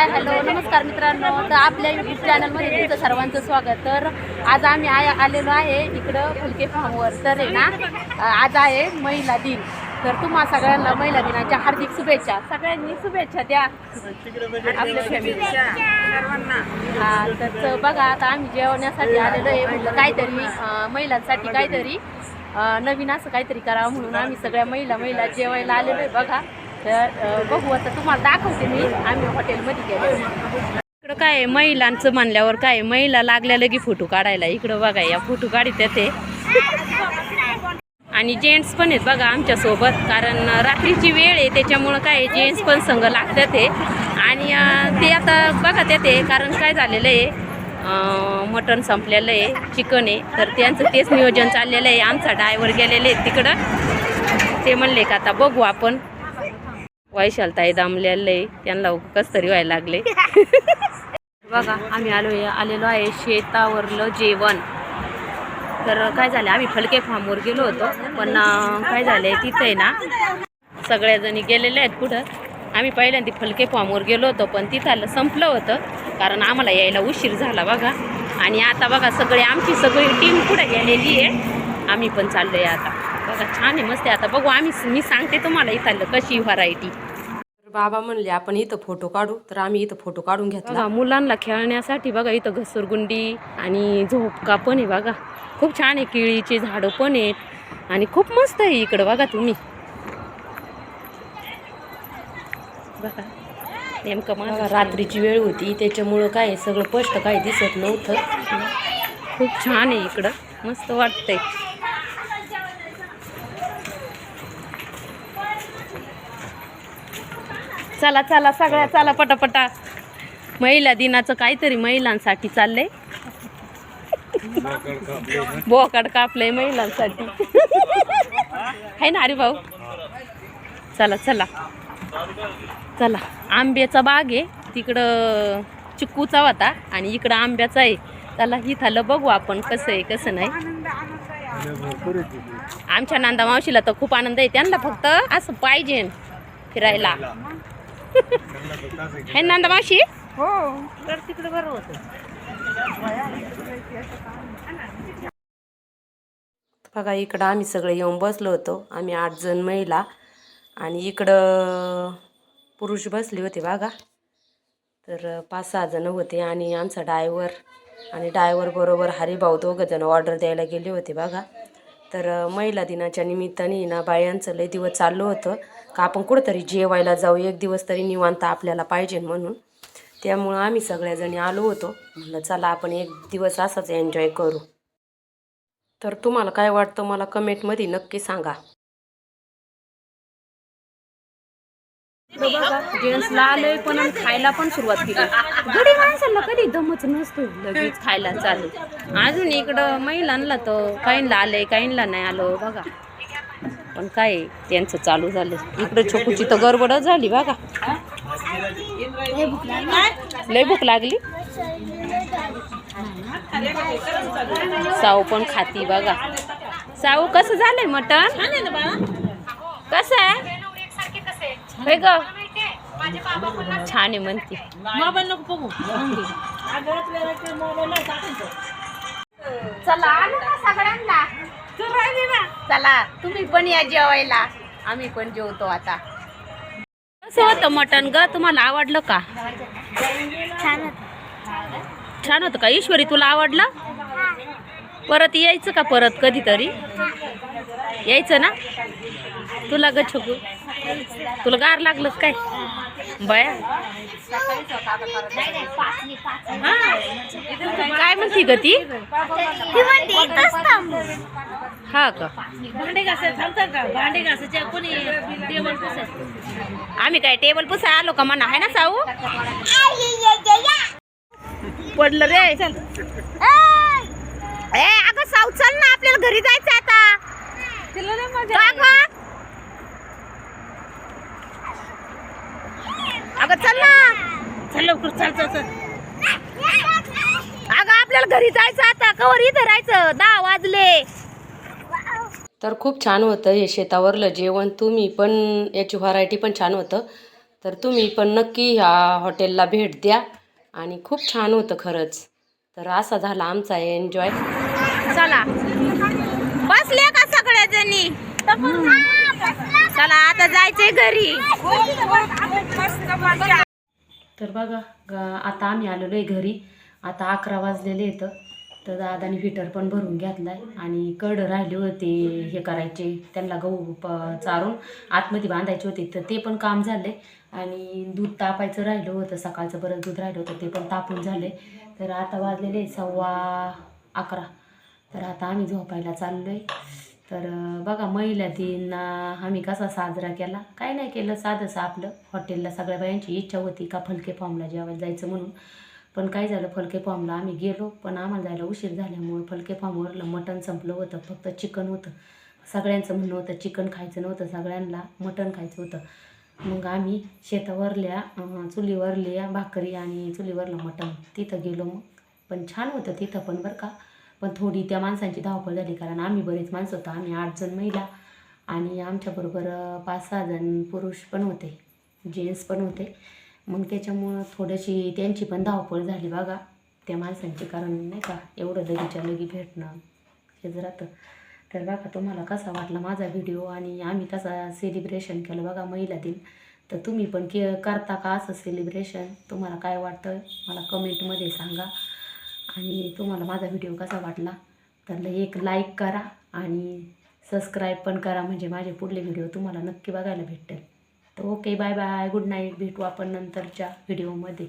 Hi hello नमस्कार मित्रांनो. तर आपल्या युट्यूब चॅनलमध्ये तुमचं सर्वांचं स्वागत. तर आज आम्ही आय आलेलो आहे इकडं फुलके फार्मवर तर आहे ना आज आहे महिला दिन. तर तुम्हा सगळ्यांना महिला दिनाच्या हार्दिक शुभेच्छा. सगळ्यांनी शुभेच्छा द्या. आपल्या फॅमिलीच्या हां तर बघा आता आम्ही जेवण्यासाठी आलेलो आहे. म्हटलं काहीतरी महिलांसाठी काहीतरी नवीन असं काहीतरी करावं म्हणून आम्ही सगळ्या महिला महिला जेवायला आलेलो आहे. बघा. तर बघू आता तुम्हाला दाखवते मी. आम्ही हॉटेलमध्ये गेलो. इकडं काय महिलांचं म्हणल्यावर काय महिला लागल्या लगी फोटो काढायला. इकडं बघा या फोटो काढित ते आणि जेंट्स पण आहेत बघा आमच्यासोबत कारण रात्रीची वेळ आहे त्याच्यामुळं काय जेंट्स पण संघ लागतात ते आणि ते आता बघा ते कारण काय झालेलं आहे मटन मटण संपलेलं आहे चिकन आहे. तर त्यांचं तेच नियोजन चाललेलं आहे. आमचा डायव्हर गेलेले आहेत तिकडं. ते म्हणले का आता बघू आपण. वैशालताई दामलेलं आहे त्यांना कस तरी व्हायला लागले. बघा आम्ही आलो आलेलो आहे शेतावरलं जेवण. तर काय झालं आम्ही फलके फार्मवर गेलो होतो पण काय झालंय तिथे आहे ना सगळ्याजणी गेलेल्या आहेत कुठं आम्ही पहिल्यांदा फलके फार्मवर गेलो होतो पण तिथं संपलं होतं कारण आम्हाला यायला उशीर झाला बघा. आणि आता बघा सगळे आमची सगळी टीम पुढे गेलेली आहे. आम्ही पण चाललो आहे आता. बघा छान आहे मस्त आहे. आता बघू आम्ही मी सांगते तुम्हाला इथलं कशी व्हरायटी बाबा म्हणले आपण इथं फोटो काढू. तर आम्ही इथं फोटो काढून घेतला. मुलांना खेळण्यासाठी बघा इथं घसरगुंडी आणि झोपका पण आहे बघा. खूप छान आहे केळीचे झाडं पण आहेत. आणि खूप मस्त आहे इकडं बघा तुम्ही. बघा नेमकं रात्रीची वेळ होती. त्याच्यामुळं काय सगळं स्पष्ट काही दिसत नव्हतं. खूप छान आहे इकडं. मस्त वाटतंय. चला चला सगळ्या चला पटापटा. महिला दिनाचं काहीतरी महिलांसाठी चाललंय. बोकाड कापलंय महिलांसाठी. आहे ना अरे भाऊ चला चला. चला आंब्याचा बाग आहे. तिकडं चिक्कूचा होता आणि इकडं आंब्याचा आहे. चला इथलं बघू आपण कसं आहे कसं नाही. आमच्या नांदा मावशीला तर खूप आनंद आहे. त्यांना फक्त असं पाहिजे फिरायला. आहे नांदा मावशी? हो. तर तिकडे बरं होतं. बघा इकडं आम्ही सगळे येऊन बसलो होतो. आम्ही आठ जण महिला आणि इकडं पुरुष बसले होते बघा. तर पाच सहा जण होते आणि आमचा डायव्हर आणि डायव्हर बरोबर हरिभाऊ दोघं जण ऑर्डर द्यायला गेले होते बघा. तर महिला दिनाच्या निमित्ताने ना बायांचं लय दिवस चाललं होतं. का आपण कुठंतरी जेवायला जाऊ एक दिवस तरी निवांत आपल्याला पाहिजे म्हणून. त्यामुळं आम्ही सगळ्याजणी आलो होतो. म्हणलं चला आपण एक दिवस असाच एन्जॉय करू. तर तुम्हाला काय वाटतं? मला कमेंटमध्ये नक्की सांगा. जेंट्सला आलंय पण आणि खायला पण सुरुवात केली. गडी माणसाला कधी दमच नसतो लगेच खायला चालू. अजून इकडं महिलांना तर काहींना आलंय काहींना नाही आलं बघा. पण काय त्यांचं चालू झालं. इकडे छोकूची तर गडबडच झाली बघा. लय भूक लागली? साऊ पण खाती बघा. साऊ कसं झालंय मटण? कसं आहे? होय ग छान आहे म्हणते. मोबाईल नको बघू. चला आलो ना सगळ्यांना. चला तुम्ही पण या जेवायला. आम्ही पण जेवतो आता. कसं होतं मटण ग? तुम्हाला आवडलं का? छान होतं का? ईश्वरी तुला आवडलं? परत यायचं का परत कधीतरी? यायचं ना? तुला ग छकू. तुला गार लागलं का काय? बया. काय म्हणती ग ती? हा का? भांडे घासायला थांबतात का? भांडे घासायच्या कोणी टेबल पुसायचं? आम्ही काय टेबल पुसाय आलो का म्हणा? आहे ना साऊ? पडलं रे. ए अगं साऊ चल ना आपल्याला घरी जायचं आता तिला नाही का गं? अगं चल ना चल लवकर चल चल चल. अगं आपल्याला घरी जायचं आता. कवर इथं राहायचं. दहा वाजले. तर खूप छान होतं हे शेतावरलं जेवण. तुम्ही पण याची व्हरायटी पण छान होतं. तर तुम्ही पण नक्की ह्या हॉटेलला भेट द्या. आणि खूप छान होतं खरंच. तर असा झाला आमचा एन्जॉय चला. बसले का सगळ्या जणी चला आता जायचंय घरी. तर बघा ग- आता आम्ही आलेलो आहे घरी. आता अकरा वाजलेले येतं तर दादाने हिटर पण भरून घेतला आहे आणि कड राहिले होते हे करायचे. त्यांना गहू प चारून आतमध्ये बांधायचे होते. तर ते पण काम झाले आणि दूध तापायचं राहिलं होतं. सकाळचं बरंच दूध राहिलं होतं. ते पण तापून झाले तर आता वाजलेले सव्वा अकरा. तर आता आम्ही झोपायला चाललो आहे तर बघा महिला दिन आम्ही कसा साजरा केला? काय नाही केलं साधंसं आपलं. हॉटेलला सगळ्या बायांची इच्छा होती का फलके फॉर्मला जेवायला जायचं म्हणून. पण काय झालं फलके फॉर्मला आम्ही गेलो पण आम्हाला जायला उशीर झाल्यामुळे फलके फॉर्मवरलं मटण संपलं होतं फक्त चिकन होतं. सगळ्यांचं म्हणणं होतं चिकन खायचं नव्हतं सगळ्यांना मटण खायचं होतं. मग आम्ही शेतावरल्या चुलीवरल्या भाकरी आणि चुलीवरलं मटण तिथं गेलो मग. पण छान होतं तिथं पण बरं का. पण थोडी त्या माणसांची धावपळ झाली कारण आम्ही बरेच माणसं होतो. आम्ही आठ जण महिला आणि आमच्याबरोबर पाच सहा जण पुरुष पण होते. जेंट्स पण होते. मग त्याच्यामुळं थोडीशी त्यांची पण धावपळ झाली बघा त्या माणसांची. कारण नाही का एवढं लगीच्या लगी भेटणं हेच राहतं तर बघा तुम्हाला कसा वाटला माझा व्हिडिओ? आणि आम्ही कसा सेलिब्रेशन केलं बघा महिला दिन? तर तुम्ही पण के करता का असं सेलिब्रेशन तुम्हाला काय वाटतं मला कमेंटमध्ये सांगा. आणि तुम्हाला माझा व्हिडिओ कसा वाटला तर एक लाईक करा आणि सबस्क्राईब पण करा. म्हणजे माझे पुढले व्हिडिओ तुम्हाला नक्की बघायला भेटेल तर okay bye bye good night भेटू आपण नंतरच्या व्हिडिओमध्ये